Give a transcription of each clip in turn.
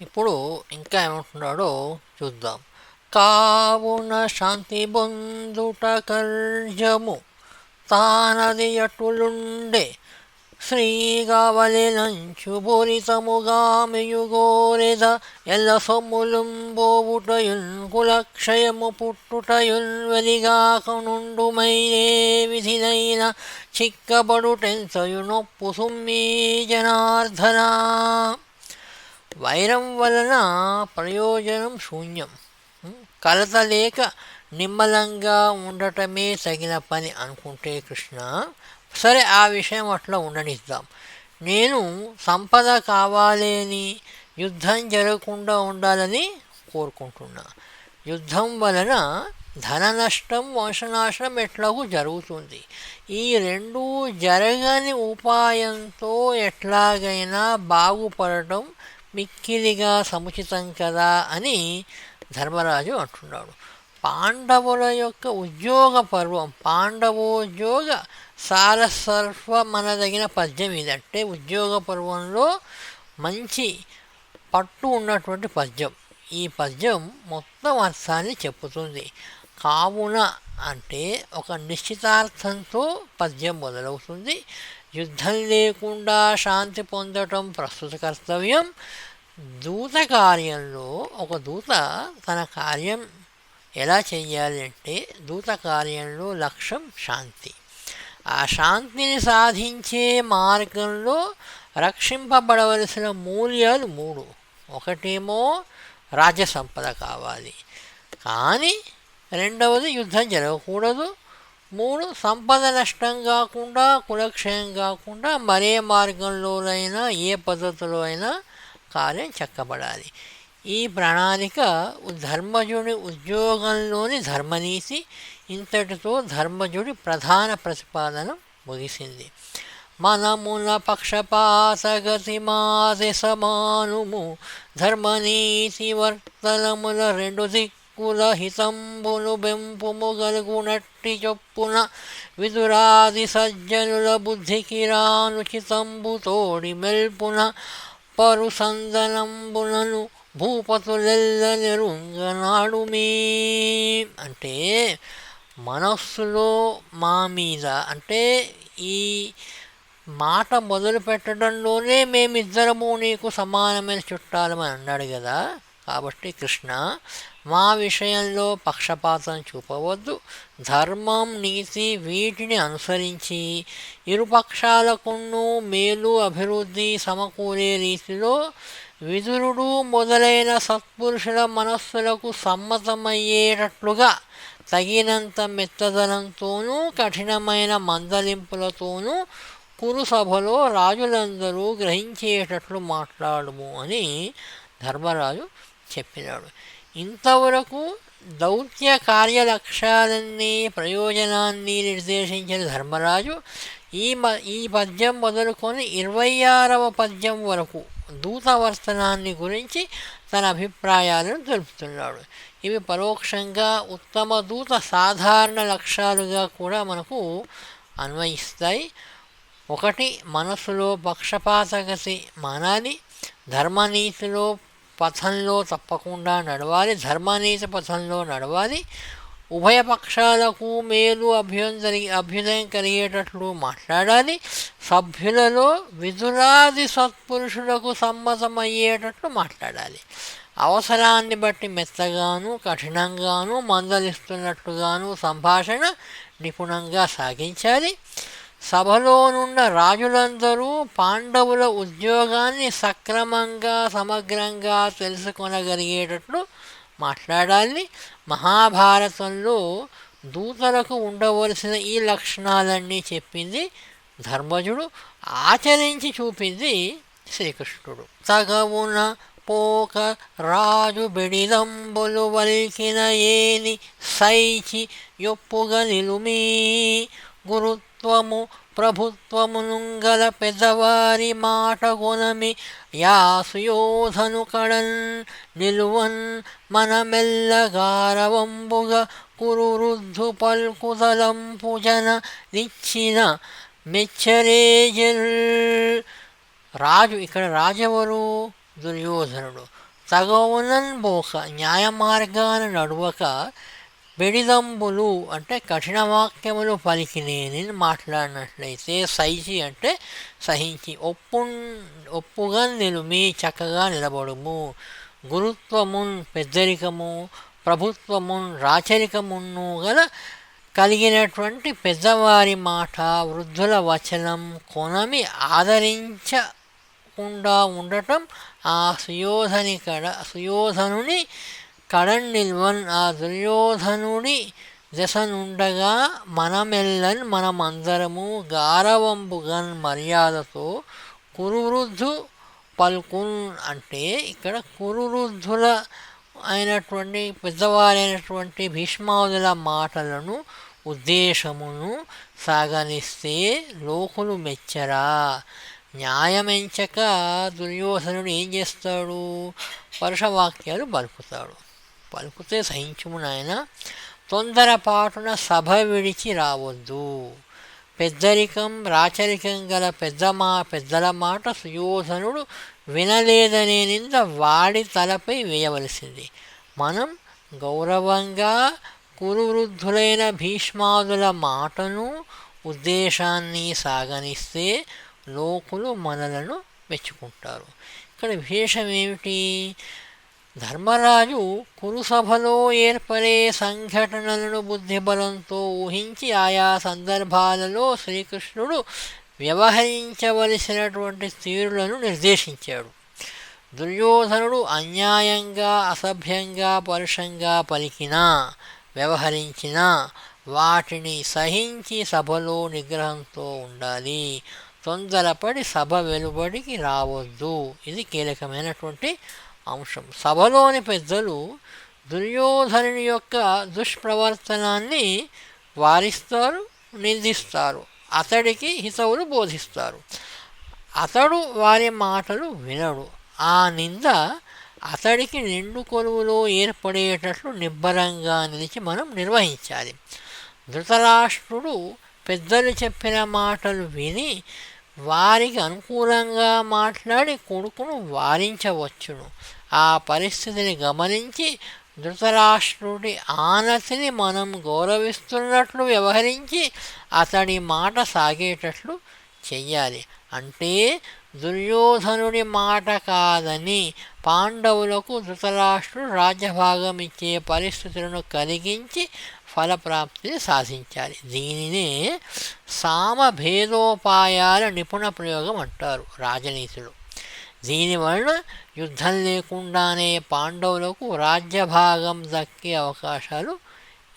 ఇప్పుడు ఇంకా ఏమంటున్నాడో చూద్దాం. కావున శాంతి బొందుట కర్జము తానది అటులుండే శ్రీగావలినంచు బోరితముగా మెయుగోరెద ఎల్ల సొమ్ములుం బోవుటయున్ కులక్షయము పుట్టుటయున్ వెలిగాకనుండుమైనే విధినైన చిక్కబడుటెంతయు నొప్పు సుమ్మీ జనార్ధనా వైరం వలన ప్రయోజనం శూన్యం. కలత లేక నిమ్మలంగా ఉండటమే తగిన పని అనుకుంటే కృష్ణ. సరే ఆ విషయం అట్లా ఉండనిద్దాం. నేను సంపద కావాలి అని యుద్ధం జరగకుండా ఉండాలని కోరుకుంటున్నా. యుద్ధం వలన ధన నష్టం వంశనాశనం ఎట్లాగూ జరుగుతుంది. ఈ రెండు జరగని ఉపాయంతో ఎట్లాగైనా బాగుపడటం మిక్కిలిగా సముచితం కదా అని ధర్మరాజు అంటున్నాడు. పాండవుల యొక్క ఉద్యోగ పర్వం పాండవోద్యోగ సారసర్వమనదగిన పద్యం ఇది. అంటే ఉద్యోగ పర్వంలో మంచి పట్టు ఉన్నటువంటి పద్యం. ఈ పద్యం మొత్తం అర్థాన్ని చెప్పుతుంది. కావున అంటే ఒక నిశ్చితార్థంతో పద్యం మొదలవుతుంది. యుద్ధం లేకుండా శాంతి పొందటం ప్రస్తుత కర్తవ్యం. దూత కార్యంలో ఒక దూత తన కార్యం ఎలా చేయాలి అంటే దూత కార్యంలో లక్ష్యం శాంతి. ఆ శాంతిని సాధించే మార్గంలో రక్షింపబడవలసిన మూల్యాలు మూడు. ఒకటేమో రాజ్య సంపద కావాలి. కానీ రెండవది యుద్ధం జరగకూడదు. మూడు సంపద నష్టం కాకుండా కులక్షయం కాకుండా మరే మార్గంలోనైనా ఏ పద్ధతిలో అయినా కార్యం చెక్కబడాలి. ఈ ప్రణాళిక ధర్మజుడి ఉద్యోగంలోని ధర్మనీతి ఇంతటితో ధర్మజుడి ప్రధాన ప్రతిపాదన ముగిసింది. మనమున పక్షపాతగతి మాది సమానుము ధర్మనీతి వర్తనముల రెండు దిక్ హితంబులు బెంపుము గలుగునట్టి చొప్పున విదురాది సజ్జనుల బుద్ధికిరానుచితంబు తోడి మెల్పున పరుసందనంబులను భూపతులెల్ల నెరుంగనాడు మీ అంటే మనస్సులో మా మీద అంటే ఈ మాట మొదలు పెట్టడంలోనే మేమిద్దరము నీకు సమానమైన చుట్టాలమని అన్నాడు కదా. కాబట్టి కృష్ణ మా విషయంలో పక్షపాతం చూపవద్దు. ధర్మం నీతి వీటిని అనుసరించి ఇరుపక్షాలకును మేలు అభివృద్ధి సమకూరే రీతిలో విదురుడు మొదలైన సత్పురుషుల మనస్సులకు సమ్మతమయ్యేటట్లుగా తగినంత మెత్తదనంతోనూ కఠినమైన మందలింపులతోనూ కురు సభలో రాజులందరూ గ్రహించేటట్లు మాట్లాడము అని ధర్మరాజు చెప్పినాడు. ఇంతవరకు దౌత్య కార్యలక్ష్యాలన్నీ ప్రయోజనాన్ని నిర్దేశించిన ధర్మరాజు ఈ మ ఈ పద్యం మొదలుకొని ఇరవై ఆరవ పద్యం వరకు దూతవర్తనాన్ని గురించి తన అభిప్రాయాలను తెలుపుతున్నాడు. ఇవి పరోక్షంగా ఉత్తమ దూత సాధారణ లక్ష్యాలుగా కూడా మనకు అన్వయిస్తాయి. ఒకటి మనసులో పక్షపాతగతి మానాలి. ధర్మనీతిలో పథంలో తప్పకుండా నడవాలి ధర్మనీతి పథంలో నడవాలి. ఉభయ పక్షాలకు మేలు అభ్యంతరి అభ్యుదయం కలిగేటట్లు మాట్లాడాలి. సభ్యులలో విదురాది సత్పురుషులకు సమ్మతమయ్యేటట్లు మాట్లాడాలి. అవసరాన్ని బట్టి మెత్తగాను కఠినంగాను మందలిస్తున్నట్లుగాను సంభాషణ నిపుణంగా సాగించాలి. సభలోనున్న రాజులందరూ పాండవుల ఉద్యోగాన్ని సక్రమంగా సమగ్రంగా తెలుసుకొనగలిగేటట్లు మాట్లాడాలి. మహాభారతంలో దూతలకు ఉండవలసిన ఈ లక్షణాలన్నీ చెప్పింది ధర్మజుడు. ఆచరించి చూపింది శ్రీకృష్ణుడు. తగవున పోక రాజు బెడిదంబులు వల్కిన ఏని సైచి యొప్పుగ నిలుమీ ప్రభుత్వము ప్రభుత్వమునుంగల పెద్దవారి మాట గుణమి యాసుయోధను కడన్ నిలువన్ మనమెల్లగారవంబుగ కురురుద్ధు పల్కుదలం పూజన నిచ్చిన మెచ్చరేజల్ రాజు ఇక్కడ రాజెవరు? దుర్యోధనుడు. తగవునన్ బోక న్యాయ మార్గాన నడువక బెడిదంబులు అంటే కఠిన వాక్యములు పలికినేని మాట్లాడినట్లయితే సైచి అంటే సహించి ఒప్పు ఒప్పుగా నిలుమి చక్కగా నిలబడుము. గురుత్వమున్ పెద్దరికము ప్రభుత్వమున్ రాచరికమును గల కలిగినటువంటి పెద్దవారి మాట వృద్ధుల వచనం కొనమి ఆదరించకుండా ఉండటం ఆ సుయోధని కడ సుయోధనుని కడన్ నిల్వన్ ఆ దుర్యోధనుడి దశనుండగా మనమెల్లన్ మనమందరము గారవంబుగన్ మర్యాదతో కురువృద్ధు పల్కున్ అంటే ఇక్కడ కురువృద్ధుల అయినటువంటి పెద్దవారైనటువంటి భీష్మాదుల మాటలను ఉద్దేశమును సాగనిస్తే లోకులు మెచ్చరా. న్యాయమెంచక దుర్యోధనుడు ఏం చేస్తాడు? పరుషవాక్యాలు పలుకుతాడు. పలుకుతే సహించుము నాయన. తొందరపాటున సభ విడిచి రావద్దు. పెద్దరికం రాచరికం గల పెద్ద మా పెద్దల మాట సుయోధనుడు వినలేదనే నింద వాడి తలపై వేయవలసింది. మనం గౌరవంగా కురువృద్ధులైన భీష్మాదుల మాటను ఉద్దేశాన్ని సాగనిస్తే లోకులు మనలను మెచ్చుకుంటారు. ఇక్కడ విశేషం ఏమిటి ధర్మరాజు కురుసభలో ఏర్పడే సంఘటనలను బుద్ధిబలంతో ఊహించి ఆయా సందర్భాలలో శ్రీకృష్ణుడు వ్యవహరించవలసినటువంటి తీరులను నిర్దేశించాడు. దుర్యోధనుడు అన్యాయంగా అసభ్యంగా పరుషంగా పలికినా వ్యవహరించినా వాటిని సహించి సభలో నిగ్రహంతో ఉండాలి. తొందరపడి సభ వెలుబడికి రావద్దు. ఇది కీలకమైనటువంటి అంశం. సభలోని పెద్దలు దుర్యోధనుని యొక్క దుష్ప్రవర్తనాన్ని వారిస్తారు నిందిస్తారు. అతడికి హితవులు బోధిస్తారు. అతడు వారి మాటలు వినడు. ఆ నింద అతడికి నిండు కొలువులో ఏర్పడేటట్లు నిబ్బరంగా నిలిచి మనం నిర్వహించాలి. ధృతరాష్ట్రుడు పెద్దలు చెప్పిన మాటలు విని వారికి అనుకూలంగా మాట్లాడి కొడుకును వారించవచ్చును. ఆ పరిస్థితిని గమనించి ధృతరాష్ట్రుడి ఆనతిని మనం గౌరవిస్తున్నట్లు వ్యవహరించి అతడి మాట సాగేటట్లు చెయ్యాలి. అంటే దుర్యోధనుడి మాట కాదని పాండవులకు ధృతరాష్ట్రుడు రాజ్యభాగం ఇచ్చే పరిస్థితులను కలిగించి ఫలప్రాప్తిని సాధించాలి. దీనినే సామభేదోపాయాల నిపుణ ప్రయోగం అంటారు రాజనీతిలో. దీనివలన యుద్ధం లేకుండానే పాండవులకు రాజ్యభాగం దక్కే అవకాశాలు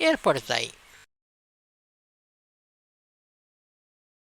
ఏర్పడతాయి.